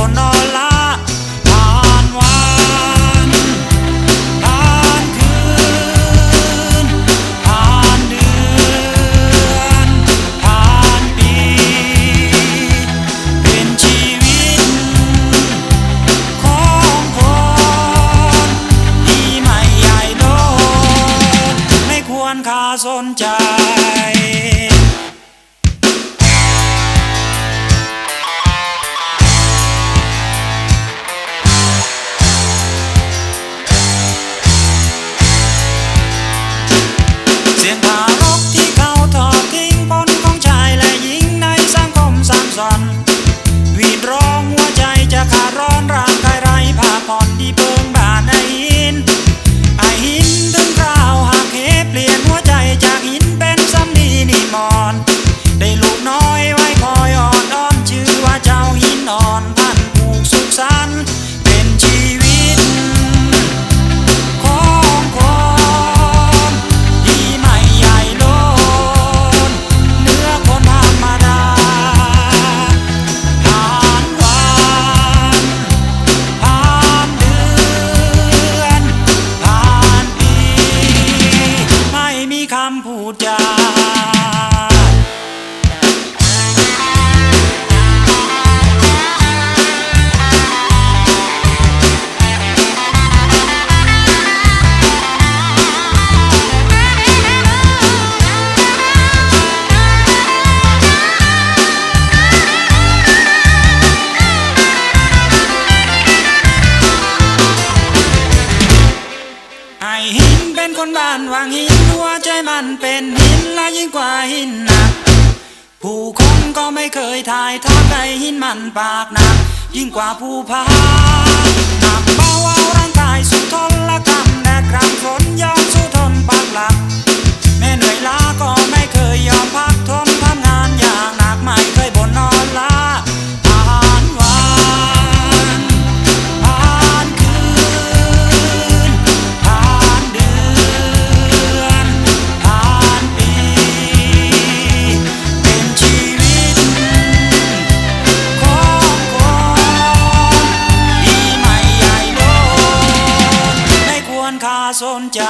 ผ่านวันผ่านคืนผ่านเดือนผ่านปี เป็นชีวิตของคนที่ไม่ใหญ่โตไม่ควรค่าสนใจ olhar. านวางหินหัวใจมันเป็นหินและยิ่งกว่าหินหนัก ผู้คนก็ไม่เคยทายทักในหินมันปากหนัก ยิ่งกว่าผู้พาหนักเบาเอาร่างกายสุดทนและ ค่าสนใจ